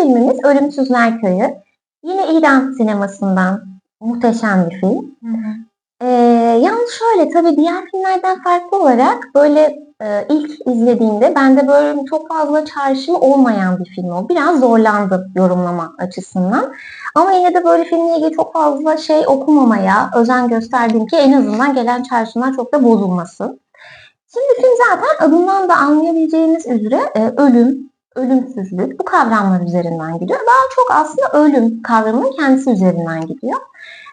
filmimiz Ölümsüzler Köyü. Yine İran sinemasından muhteşem bir film. Hı hı. Ee, yalnız şöyle tabii diğer filmlerden farklı olarak böyle e, ilk izlediğimde bende böyle çok fazla çağrışımı olmayan bir film o. Biraz zorlandım yorumlama açısından. Ama yine de böyle filmle ilgili çok fazla şey okumamaya özen gösterdim ki en azından gelen çağrışımlar çok da bozulmasın. Şimdi film zaten adından da anlayabileceğiniz üzere e, ölüm, ölümsüzlük bu kavramlar üzerinden gidiyor. Daha çok aslında ölüm kavramının kendisi üzerinden gidiyor.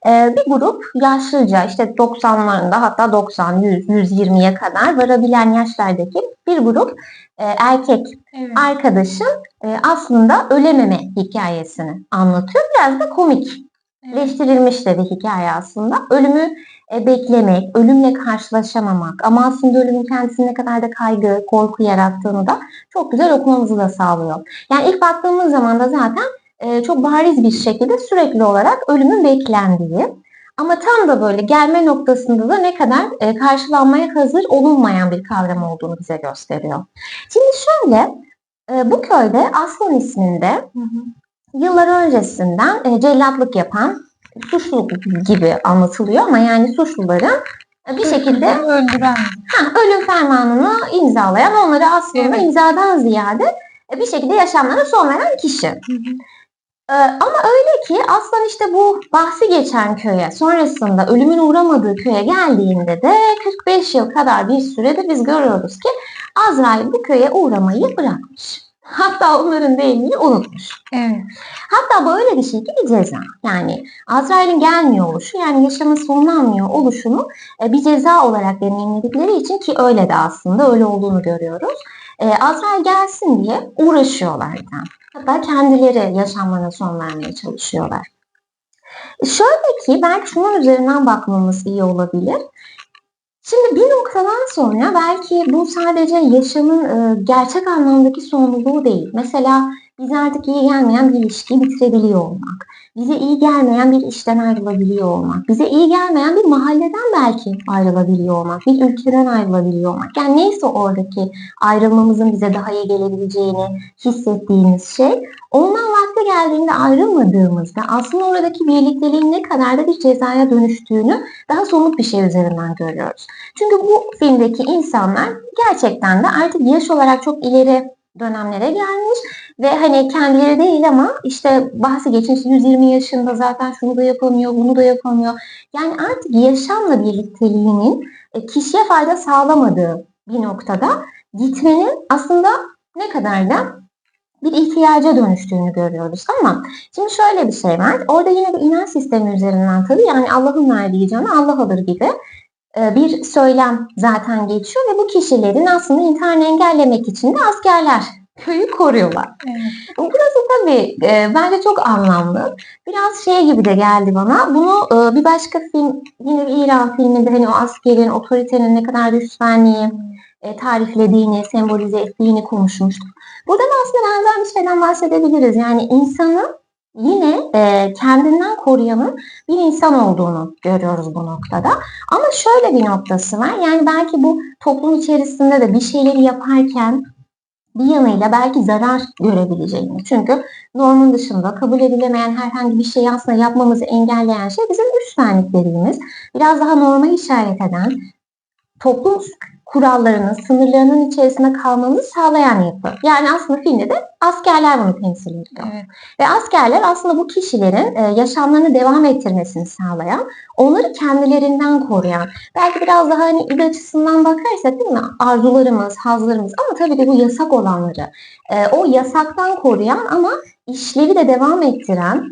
Ee, bir grup yaşlıca işte 90'larında hatta 90, 100, 120'ye kadar varabilen yaşlardaki bir grup e, erkek Evet. arkadaşın e, aslında ölememe hikayesini anlatıyor. Biraz da komik evet. de bir hikaye aslında. Ölümü e, beklemek, ölümle karşılaşamamak ama aslında ölümün kendisinin ne kadar da kaygı, korku yarattığını da çok güzel okumamızı da sağlıyor. Yani ilk baktığımız zaman da zaten e, çok bariz bir şekilde sürekli olarak ölümün beklendiği ama tam da böyle gelme noktasında da ne kadar e, karşılanmaya hazır olunmayan bir kavram olduğunu bize gösteriyor. Şimdi şöyle, e, bu köyde Aslan isminde Hı hı. yıllar öncesinden e, cellatlık yapan suçlu gibi anlatılıyor ama yani suçluların bir şekilde öldüren. ha, ölüm fermanını imzalayan onları aslında Evet. imzadan ziyade e, bir şekilde yaşamlarına son veren kişi. Hı hı. Ee, ama öyle ki aslan işte bu bahsi geçen köye sonrasında ölümün uğramadığı köye geldiğinde de 45 yıl kadar bir sürede biz görüyoruz ki Azrail bu köye uğramayı bırakmış. Hatta onların deyimini unutmuş. Evet. Hatta bu öyle bir şey ki bir ceza. Yani Azrail'in gelmiyor oluşu yani yaşamın sonlanmıyor oluşunu e, bir ceza olarak deneyimledikleri için ki öyle de aslında öyle olduğunu görüyoruz. E, Azrail gelsin diye uğraşıyorlar. Hatta kendileri yaşamlarına son vermeye çalışıyorlar. Şöyle ki belki şunun üzerinden bakmamız iyi olabilir. Şimdi bir noktadan sonra belki bu sadece yaşamın e, gerçek anlamdaki sonluluğu değil. Mesela bize artık iyi gelmeyen bir ilişkiyi bitirebiliyor olmak, bize iyi gelmeyen bir işten ayrılabiliyor olmak, bize iyi gelmeyen bir mahalleden belki ayrılabiliyor olmak, bir ülkeden ayrılabiliyor olmak. Yani neyse oradaki ayrılmamızın bize daha iyi gelebileceğini hissettiğimiz şey, ondan vakti geldiğinde ayrılmadığımızda aslında oradaki birlikteliğin ne kadar da bir cezaya dönüştüğünü daha somut bir şey üzerinden görüyoruz. Çünkü bu filmdeki insanlar gerçekten de artık yaş olarak çok ileri dönemlere gelmiş ve hani kendileri değil ama işte bahsi geçmiş 120 yaşında zaten şunu da yapamıyor, bunu da yapamıyor. Yani artık yaşamla birlikteliğinin e, kişiye fayda sağlamadığı bir noktada gitmenin aslında ne kadar da bir ihtiyaca dönüştüğünü görüyoruz ama şimdi şöyle bir şey var. Orada yine bir inanç sistemi üzerinden tabii yani Allah'ın verdiği canı Allah alır gibi bir söylem zaten geçiyor ve bu kişilerin aslında intiharını engellemek için de askerler köyü koruyorlar. Evet. Burası tabii e, bence çok anlamlı. Biraz şey gibi de geldi bana. Bunu e, bir başka film, yine bir İran filminde hani o askerin, otoritenin ne kadar üstlenliği e, tariflediğini, sembolize ettiğini konuşmuştuk. Burada da aslında benzer bir şeyden bahsedebiliriz. Yani insanı yine e, kendinden koruyanın bir insan olduğunu görüyoruz bu noktada. Ama şöyle bir noktası var. Yani belki bu toplum içerisinde de bir şeyleri yaparken bir yanıyla belki zarar görebileceğini. Çünkü normun dışında kabul edilemeyen herhangi bir şeyi aslında yapmamızı engelleyen şey bizim üstlenlik dediğimiz, biraz daha norma işaret eden, toplum kurallarının, sınırlarının içerisinde kalmamızı sağlayan yapı. Yani aslında filmde de askerler bunu temsil ediyor. Evet. Ve askerler aslında bu kişilerin e, yaşamlarını devam ettirmesini sağlayan, onları kendilerinden koruyan, belki biraz daha hani id açısından bakarsak değil mi? Arzularımız, hazlarımız ama tabii de bu yasak olanları, e, o yasaktan koruyan ama işlevi de devam ettiren,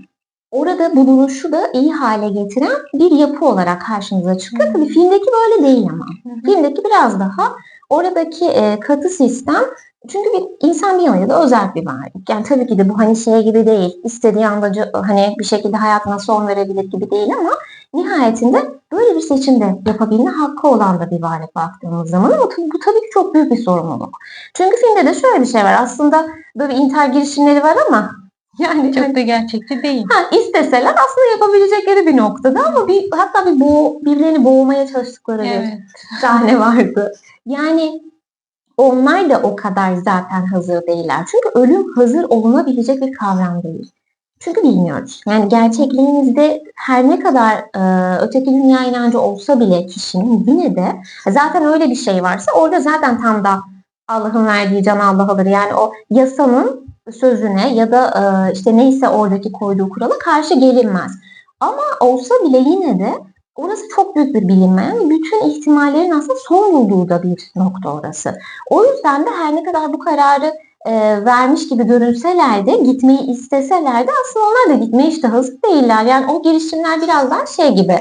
orada bulunuşu da iyi hale getiren bir yapı olarak karşımıza çıkıyor. Tabii filmdeki böyle değil ama. Filmdeki biraz daha oradaki e, katı sistem çünkü bir insan bir yanıyla da özel bir varlık. Yani tabii ki de bu hani şey gibi değil. istediği anda hani bir şekilde hayatına son verebilir gibi değil ama nihayetinde böyle bir seçimde yapabilme hakkı olan da bir varlık baktığımız zaman ama bu tabii ki çok büyük bir sorumluluk. Çünkü filmde de şöyle bir şey var. Aslında böyle intihar girişimleri var ama yani Çok da gerçekçi değil. Ha, isteseler aslında yapabilecekleri bir noktada ama bir hatta bir boğ, birilerini boğmaya çalıştıkları bir Evet. sahne vardı. Yani onlar da o kadar zaten hazır değiller. Çünkü ölüm hazır olunabilecek bir kavram değil. Çünkü bilmiyoruz. Yani gerçekliğimizde her ne kadar e, öteki dünya inancı olsa bile kişinin yine de zaten öyle bir şey varsa orada zaten tam da Allah'ın verdiği can Allah alır. Yani o yasanın sözüne ya da e, işte neyse oradaki koyduğu kurala karşı gelinmez. Ama olsa bile yine de orası çok büyük bir bilinmeyen bütün ihtimallerin aslında son bulduğu da bir nokta orası. O yüzden de her ne kadar bu kararı e, vermiş gibi görünseler de gitmeyi isteseler de aslında onlar da gitmeye işte hazır değiller. Yani o girişimler biraz daha şey gibi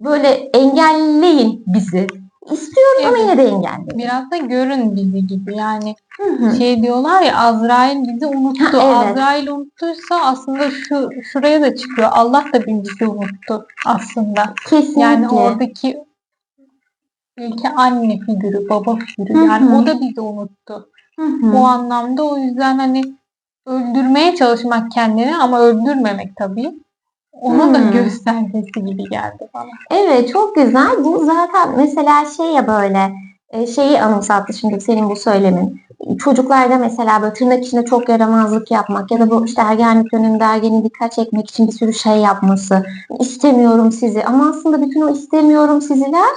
böyle engelleyin bizi. İstiyoruz ama Evet. yine de engelleyin. Biraz da görün bizi gibi yani Hı hı. şey diyorlar ya Azrail bizi unuttu. Ha, evet. Azrail unuttuysa aslında şu şuraya da çıkıyor. Allah da bizi unuttu aslında. Kesinlikle. Yani oradaki belki anne figürü, baba figürü Hı yani hı. o da bizi unuttu. Hı hı. Bu anlamda o yüzden hani öldürmeye çalışmak kendini ama öldürmemek tabii. Onun da göstergesi gibi geldi bana. Evet çok güzel. Bu zaten mesela şey ya böyle şeyi anımsattı şimdi senin bu söylemin. Çocuklarda mesela böyle tırnak içinde çok yaramazlık yapmak ya da bu işte ergenlik döneminde ergeni dikkat çekmek için bir sürü şey yapması. İstemiyorum sizi ama aslında bütün o istemiyorum siziler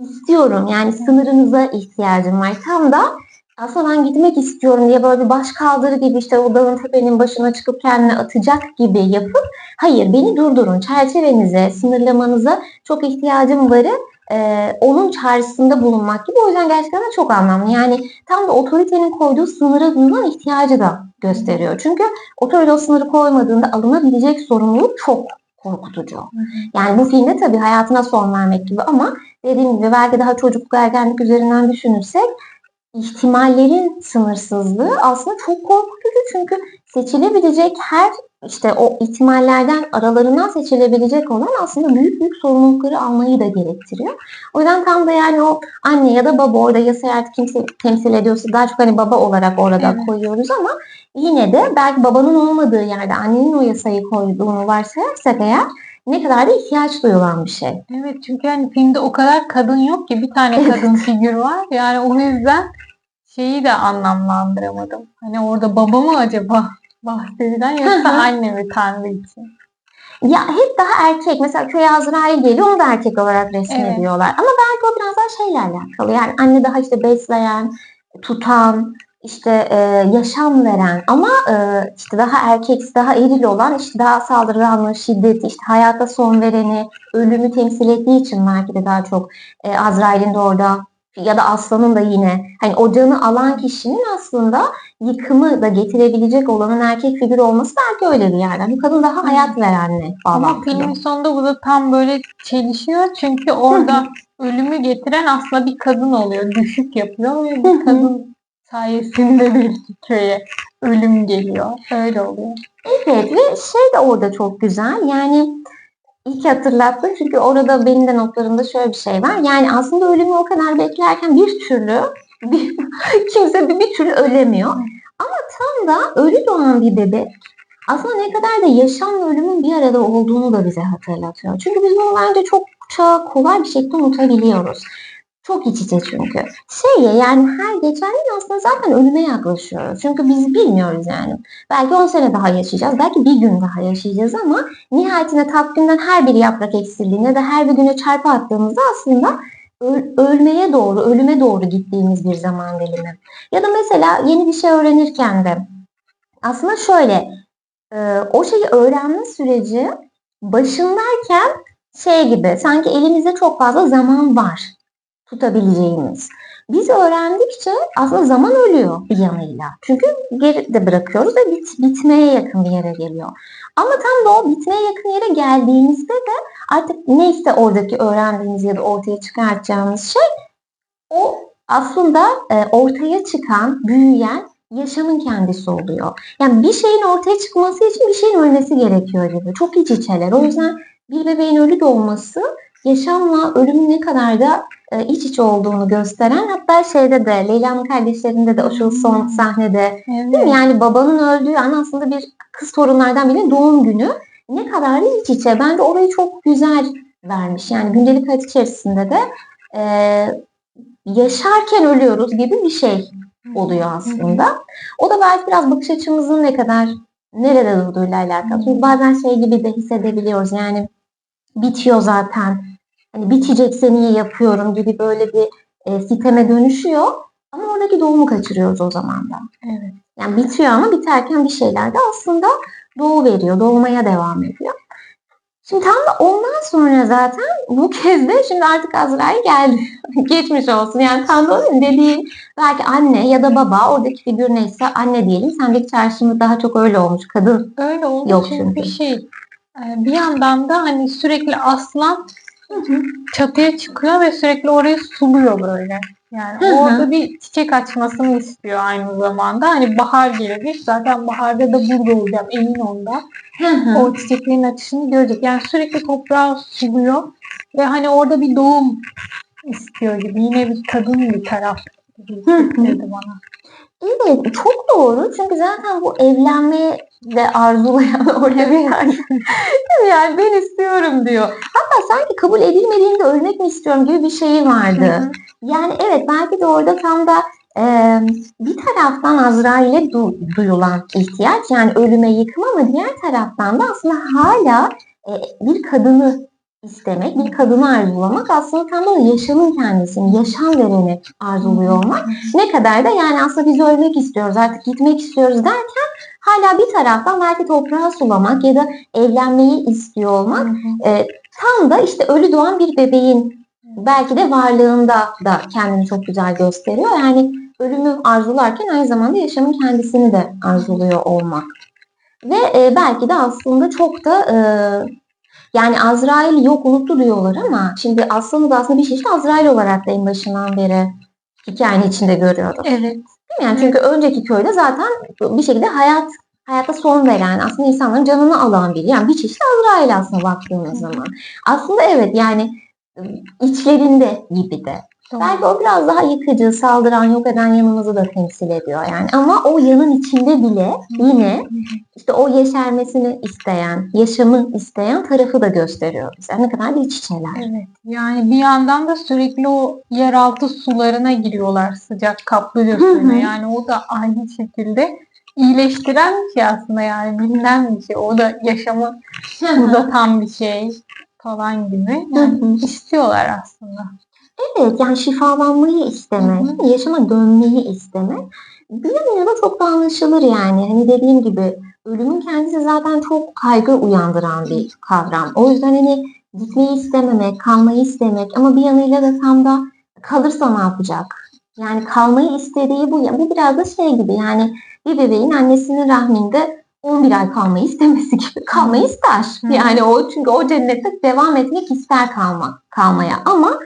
istiyorum. Yani sınırınıza ihtiyacım var. Tam da aslında ben gitmek istiyorum diye böyle bir baş kaldırı gibi işte o dağın tepenin başına çıkıp kendini atacak gibi yapıp hayır beni durdurun çerçevenize, sınırlamanıza çok ihtiyacım varı e, onun çağrısında bulunmak gibi. O yüzden gerçekten de çok anlamlı. Yani tam da otoritenin koyduğu sınıra duyulan ihtiyacı da gösteriyor. Çünkü otorite o sınırı koymadığında alınabilecek sorumluluk çok korkutucu. Yani bu filmde tabii hayatına son vermek gibi ama dediğim gibi belki daha çocukluk ergenlik üzerinden düşünürsek ihtimallerin sınırsızlığı aslında çok korkutucu çünkü seçilebilecek her işte o ihtimallerden aralarından seçilebilecek olan aslında büyük büyük sorumlulukları almayı da gerektiriyor. O yüzden tam da yani o anne ya da baba orada yasayı artık kimse temsil ediyorsa daha çok hani baba olarak orada Evet. koyuyoruz ama yine de belki babanın olmadığı yerde annenin o yasayı koyduğunu varsayarsak eğer ne kadar da ihtiyaç duyulan bir şey. Evet çünkü hani filmde o kadar kadın yok ki bir tane kadın figür var. Yani o yüzden şeyi de anlamlandıramadım. Hani orada baba mı acaba bahsedilen yoksa anne mi Tanrı için? Ya hep daha erkek. Mesela köye Azrail geliyor onu da erkek olarak resmediyorlar. Ama belki o biraz daha şeyle alakalı. Yani anne daha işte besleyen, tutan, işte e, yaşam veren ama e, işte daha erkeksi, daha eril olan, işte daha saldırganlığı, şiddeti, işte hayata son vereni, ölümü temsil ettiği için belki de daha çok e, Azrail'in de orada ya da Aslan'ın da yine hani o canı alan kişinin aslında yıkımı da getirebilecek olanın erkek figür olması belki öyle bir yerden. Bu kadın daha hayat verenle Ama bağlantılı. filmin sonunda bu da tam böyle çelişiyor. Çünkü orada ölümü getiren aslında bir kadın oluyor. Düşük yapıyor ve bir kadın sayesinde belki köye ölüm geliyor. Öyle oluyor. Evet ve şey de orada çok güzel. Yani ilk hatırlattın çünkü orada benim de notlarımda şöyle bir şey var. Yani aslında ölümü o kadar beklerken bir türlü bir, kimse bir, bir türlü ölemiyor. Ama tam da ölü doğan bir bebek aslında ne kadar da yaşamla ölümün bir arada olduğunu da bize hatırlatıyor. Çünkü biz bunu bence çok kolay bir şekilde unutabiliyoruz. Çok iç içe çünkü. Şey ya yani her geçen gün aslında zaten ölüme yaklaşıyoruz. Çünkü biz bilmiyoruz yani. Belki 10 sene daha yaşayacağız. Belki bir gün daha yaşayacağız ama nihayetinde takvimden her bir yaprak eksildiğinde de her bir güne çarpı attığımızda aslında öl- ölmeye doğru, ölüme doğru gittiğimiz bir zaman dilimi. Ya da mesela yeni bir şey öğrenirken de aslında şöyle e, o şeyi öğrenme süreci başındayken şey gibi sanki elimizde çok fazla zaman var tutabileceğimiz. Biz öğrendikçe aslında zaman ölüyor bir yanıyla. Çünkü geride bırakıyoruz ve bit- bitmeye yakın bir yere geliyor. Ama tam da o bitmeye yakın yere geldiğimizde de artık neyse oradaki öğrendiğimiz ya da ortaya çıkartacağımız şey o aslında e, ortaya çıkan, büyüyen yaşamın kendisi oluyor. Yani bir şeyin ortaya çıkması için bir şeyin ölmesi gerekiyor gibi. Çok iç içeler. O yüzden bir bebeğin ölü doğması yaşamla ölümün ne kadar da e, iç içe olduğunu gösteren hatta şeyde de Leyla'nın kardeşlerinde de o şu son sahnede Değil mi? Evet. Yani babanın öldüğü an aslında bir kız torunlardan birinin doğum günü. Ne kadar da iç içe. Bence orayı çok güzel vermiş. Yani gündelik hayat içerisinde de e, yaşarken ölüyoruz gibi bir şey oluyor aslında. O da belki biraz bakış açımızın ne kadar nerede durduğuyla alakalı. Çünkü bazen şey gibi de hissedebiliyoruz. Yani bitiyor zaten. Hani bitecekse niye yapıyorum gibi böyle bir e, siteme dönüşüyor. Ama oradaki doğumu kaçırıyoruz o zaman da. Evet. Yani bitiyor ama biterken bir şeyler de aslında doğu veriyor. Doğmaya devam ediyor. Şimdi tam da ondan sonra zaten bu kez de şimdi artık Azrail geldi. Geçmiş olsun. Yani tam da onun belki anne ya da baba oradaki figür neyse anne diyelim. Sendeki çağrışımı daha çok öyle olmuş. Kadın. Öyle olduğu Yok için bir çünkü. şey. e, Bir yandan da hani sürekli aslan çatıya çıkıyor ve sürekli orayı suluyor böyle. Yani Hı hı. orada bir çiçek açmasını istiyor aynı zamanda. Hani bahar gelecek. Zaten baharda da burada olacağım emin ondan. O çiçeklerin açışını görecek. Yani sürekli toprağı suluyor. Ve hani orada bir doğum istiyor gibi. Yine bir kadın bir taraf gibi bana. Evet çok doğru. Çünkü zaten bu evlenmeyi de arzulayan oraya bir yani, yani ben istiyorum diyor. Hatta sanki kabul edilmediğinde ölmek mi istiyorum gibi bir şeyi vardı. Hı hı. Yani evet belki de orada tam da e, bir taraftan Azrail'e du- duyulan ihtiyaç yani ölüme yıkım ama diğer taraftan da aslında hala e, bir kadını istemek, bir kadını arzulamak aslında tam da yaşamın kendisini, yaşam vereni arzuluyor olmak. Ne kadar da yani aslında biz ölmek istiyoruz, artık gitmek istiyoruz derken hala bir taraftan belki toprağı sulamak ya da evlenmeyi istiyor olmak e, tam da işte ölü doğan bir bebeğin belki de varlığında da kendini çok güzel gösteriyor. Yani ölümü arzularken aynı zamanda yaşamın kendisini de arzuluyor olmak. Ve e, belki de aslında çok da e, yani Azrail yok unuttu diyorlar ama şimdi aslında da aslında bir çeşit Azrail olarak da en başından beri hikayenin içinde görüyoruz. Evet. Değil mi? Yani çünkü önceki köyde zaten bir şekilde hayat hayata son veren, aslında insanların canını alan biri. Yani bir çeşit Azrail aslında baktığımız zaman. Aslında evet yani ıı, içlerinde gibi de. Doğru. Belki o biraz daha yıkıcı, saldıran, yok eden yanımızı da temsil ediyor yani. Ama o yanın içinde bile yine işte o yeşermesini isteyen, yaşamı isteyen tarafı da gösteriyor bize. Ne kadar da iç içeler. Evet. Yani bir yandan da sürekli o yeraltı sularına giriyorlar sıcak hı. suyuna. Yani o da aynı şekilde iyileştiren bir şey aslında yani bilinen bir şey. O da yaşamı uzatan bir şey falan gibi. Yani istiyorlar aslında. Evet yani şifalanmayı istemek, Hı yaşama dönmeyi istemek bir da çok da anlaşılır yani. Hani dediğim gibi ölümün kendisi zaten çok kaygı uyandıran bir kavram. O yüzden hani gitmeyi istememek, kalmayı istemek ama bir yanıyla da tam da kalırsa ne yapacak? Yani kalmayı istediği bu. Bu biraz da şey gibi yani bir bebeğin annesinin rahminde 11 ay kalmayı istemesi gibi. Kalmayı ister. Hı. Yani o çünkü o cennette devam etmek ister kalma, kalmaya ama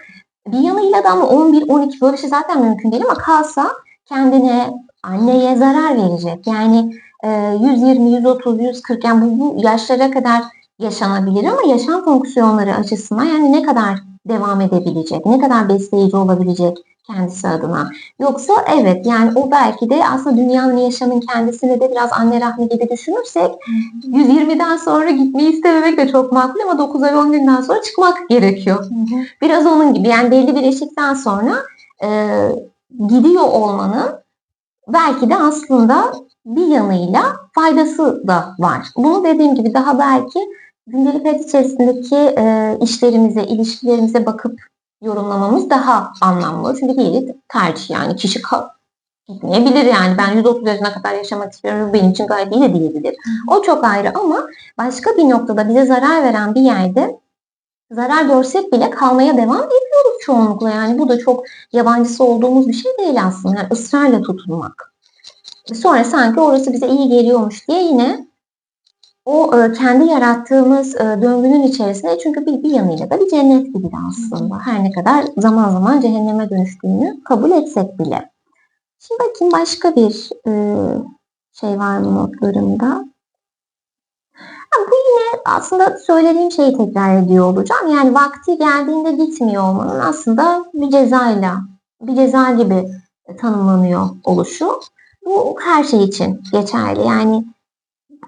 bir yanıyla da ama 11-12 böyle bir şey zaten mümkün değil ama kalsa kendine, anneye zarar verecek. Yani e, 120, 130, 140 yani bu, bu yaşlara kadar yaşanabilir ama yaşam fonksiyonları açısından yani ne kadar devam edebilecek, ne kadar besleyici olabilecek kendisi adına. Yoksa evet yani o belki de aslında dünyanın yaşamın kendisini de biraz anne rahmi gibi düşünürsek 120'den sonra gitmeyi istememek de çok makul ama 9 ay 10 günden sonra çıkmak gerekiyor. Biraz onun gibi yani belli bir eşikten sonra e, gidiyor olmanın belki de aslında bir yanıyla faydası da var. Bunu dediğim gibi daha belki gündelik hayat içerisindeki e, işlerimize, ilişkilerimize bakıp yorumlamamız daha anlamlı. Çünkü diğeri tercih yani kişi gitmeyebilir yani. Ben 130 yaşına kadar yaşamak istiyorum. Benim için gayet iyi de diyebilir. O çok ayrı ama başka bir noktada bize zarar veren bir yerde zarar görsek bile kalmaya devam ediyoruz çoğunlukla. Yani bu da çok yabancısı olduğumuz bir şey değil aslında. Yani ısrarla tutunmak. Sonra sanki orası bize iyi geliyormuş diye yine o e, kendi yarattığımız e, döngünün içerisinde çünkü bir, bir yanıyla da bir cennet gibi de aslında. Her ne kadar zaman zaman cehenneme dönüştüğünü kabul etsek bile. Şimdi bakayım başka bir e, şey var mı notlarımda? Ha, bu yine aslında söylediğim şeyi tekrar ediyor olacağım. Yani vakti geldiğinde gitmiyor olmanın aslında bir cezayla, bir ceza gibi tanımlanıyor oluşu. Bu her şey için geçerli. Yani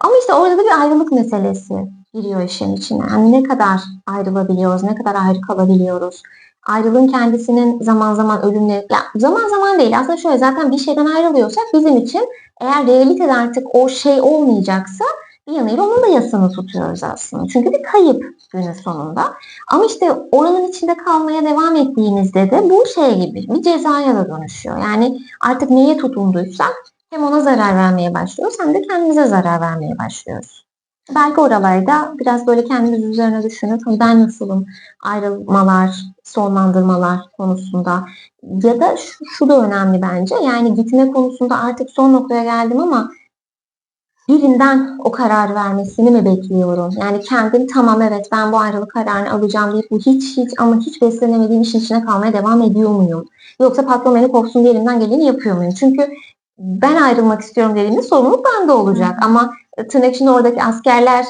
ama işte orada da bir ayrılık meselesi giriyor işin içine. Yani ne kadar ayrılabiliyoruz, ne kadar ayrı kalabiliyoruz. ayrılığın kendisinin zaman zaman ölümle, ya zaman zaman değil aslında şöyle zaten bir şeyden ayrılıyorsak bizim için eğer realitede artık o şey olmayacaksa bir yanıyla onun da yasını tutuyoruz aslında. Çünkü bir kayıp günün sonunda. Ama işte oranın içinde kalmaya devam ettiğimizde de bu şey gibi bir cezaya da dönüşüyor. Yani artık neye tutunduysak hem ona zarar vermeye başlıyoruz hem de kendimize zarar vermeye başlıyoruz. Belki oralarda biraz böyle kendimiz üzerine düşünüp "Hani ben nasılım ayrılmalar, sonlandırmalar konusunda ya da şu, şu da önemli bence yani gitme konusunda artık son noktaya geldim ama birinden o karar vermesini mi bekliyorum? Yani kendim tamam evet ben bu ayrılık kararını alacağım deyip bu hiç hiç ama hiç beslenemediğim işin içine kalmaya devam ediyor muyum? Yoksa patron beni kovsun diye elimden geleni yapıyor muyum? Çünkü ben ayrılmak istiyorum dediğimde sorumluluk bende olacak. Ama tırnak içinde oradaki askerler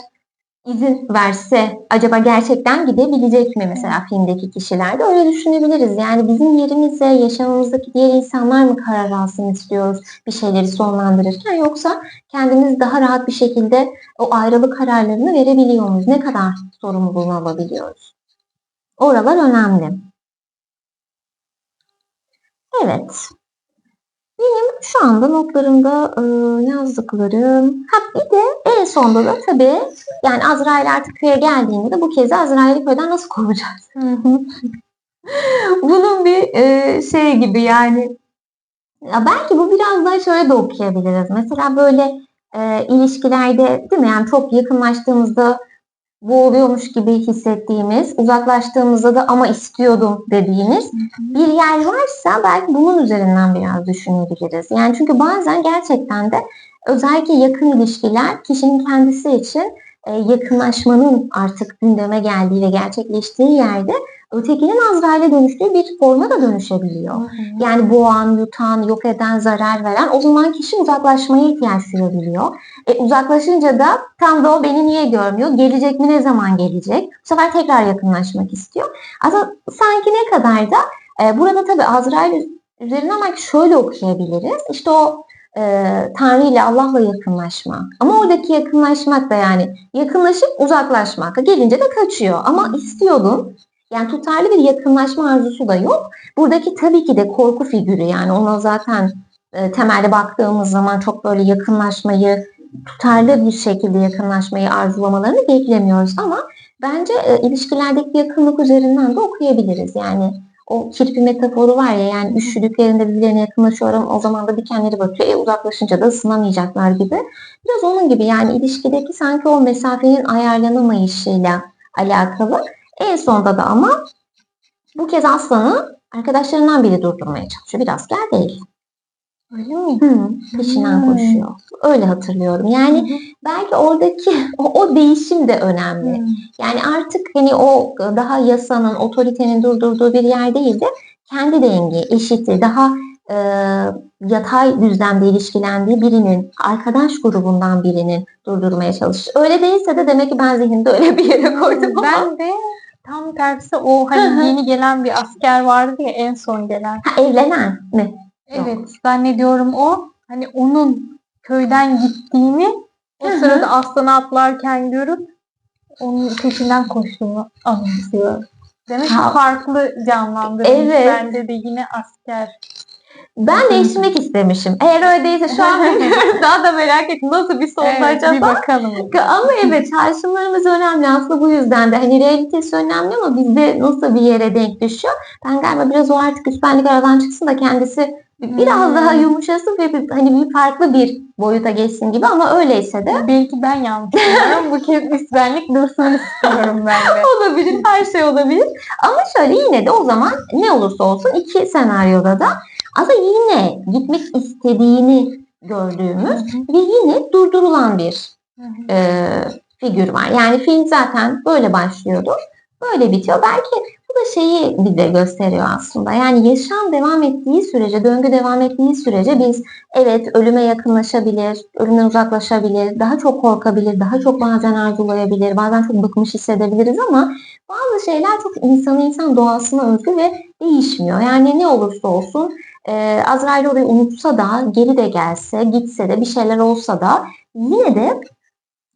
izin verse acaba gerçekten gidebilecek mi mesela filmdeki kişilerde öyle düşünebiliriz. Yani bizim yerimize yaşamımızdaki diğer insanlar mı karar alsın istiyoruz bir şeyleri sonlandırırken yoksa kendimiz daha rahat bir şekilde o ayrılık kararlarını verebiliyor muyuz? Ne kadar sorumluluğunu alabiliyoruz? Oralar önemli. Evet. Benim şu anda notlarımda e, yazdıklarım. Ha bir de en sonda da tabii yani Azrail artık köye geldiğinde de bu kez Azrail'i köyden nasıl kovacağız? Bunun bir e, şey gibi yani ya belki bu biraz daha şöyle de okuyabiliriz. Mesela böyle e, ilişkilerde değil mi? Yani çok yakınlaştığımızda boğuluyormuş gibi hissettiğimiz, uzaklaştığımızda da ama istiyordum dediğimiz bir yer varsa belki bunun üzerinden biraz düşünebiliriz. Yani çünkü bazen gerçekten de özellikle yakın ilişkiler kişinin kendisi için e, yakınlaşmanın artık gündeme geldiği ve gerçekleştiği yerde ötekinin Azrail'e dönüştüğü bir forma da dönüşebiliyor. Yani boğan, yutan, yok eden, zarar veren o zaman kişi uzaklaşmaya ihtiyaç duyabiliyor. E, uzaklaşınca da tam da o beni niye görmüyor? Gelecek mi ne zaman gelecek? Bu sefer tekrar yakınlaşmak istiyor. Aslında sanki ne kadar da e, burada tabii Azrail üzerinden belki şöyle okuyabiliriz. İşte o e, Tanrı ile Allah'la yakınlaşma. Ama oradaki yakınlaşmak da yani yakınlaşıp uzaklaşmak. Gelince de kaçıyor. Ama istiyordun. Yani tutarlı bir yakınlaşma arzusu da yok. Buradaki tabii ki de korku figürü yani ona zaten e, temelde baktığımız zaman çok böyle yakınlaşmayı tutarlı bir şekilde yakınlaşmayı arzulamalarını beklemiyoruz ama bence e, ilişkilerdeki yakınlık üzerinden de okuyabiliriz. Yani o kirpi metaforu var ya yani üşüdüklerinde birbirlerine yakınlaşıyorum o zaman da dikenleri batıyor. E, uzaklaşınca da ısınamayacaklar gibi. Biraz onun gibi yani ilişkideki sanki o mesafenin ayarlanamayışıyla alakalı. En sonda da ama bu kez aslanı arkadaşlarından biri durdurmaya çalışıyor. Bir asker değil. Öyle mi? Hı, peşinden Hmm. koşuyor. Öyle hatırlıyorum. Yani belki oradaki o, o değişim de önemli. Yani artık hani o daha yasanın, otoritenin durdurduğu bir yer değil de kendi dengi, eşiti, daha e, yatay düzlemde ilişkilendiği birinin, arkadaş grubundan birinin durdurmaya çalışıyor. Öyle değilse de demek ki ben zihnimde öyle bir yere koydum ama. Ben de tam tersi o hani hı. yeni gelen bir asker vardı ya en son gelen. Ha, evlenen mi? Evet zannediyorum o hani onun köyden gittiğini o Hı hı. sırada aslanı atlarken görüp onun peşinden koştuğunu anımsıyorum. Demek ki Ha. farklı canlandırmış. Evet. Bende de yine asker. Ben değiştirmek istemişim. Eğer öyle değilse şu an bilmiyorum. Daha da merak ettim. Nasıl bir sonda Evet, bir bakalım. Ama evet çağrışımlarımız önemli aslında bu yüzden de hani realitesi önemli ama bizde nasıl bir yere denk düşüyor. Ben galiba biraz o artık üstbenlik aradan çıksın da kendisi biraz Hmm. daha yumuşasın ve bir, hani bir farklı bir boyuta geçsin gibi ama öyleyse de Belki ben yanlış biliyorum. Bu kez üstlenlik dursun istiyorum ben de. olabilir her şey olabilir. Ama şöyle yine de o zaman ne olursa olsun iki senaryoda da aslında yine gitmek istediğini gördüğümüz ve yine durdurulan bir e, figür var. Yani film zaten böyle başlıyordu. Böyle bitiyor. Belki da şeyi bize gösteriyor aslında. Yani yaşam devam ettiği sürece, döngü devam ettiği sürece biz evet ölüme yakınlaşabilir, ölümden uzaklaşabilir, daha çok korkabilir, daha çok bazen arzulayabilir, bazen çok bıkmış hissedebiliriz ama bazı şeyler çok insanı insan doğasına özgü ve değişmiyor. Yani ne olursa olsun e, Azrail orayı unutsa da, geri de gelse, gitse de, bir şeyler olsa da yine de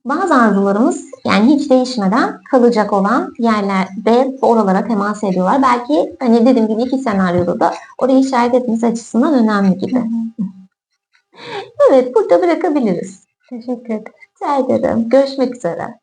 Bazı arzularımız yani hiç değişmeden kalacak olan yerlerde oralara temas ediyorlar. Belki hani dediğim gibi iki senaryoda da orayı işaret etmesi açısından önemli gibi. Evet burada bırakabiliriz. Teşekkür ederim. Rica ederim. Görüşmek üzere.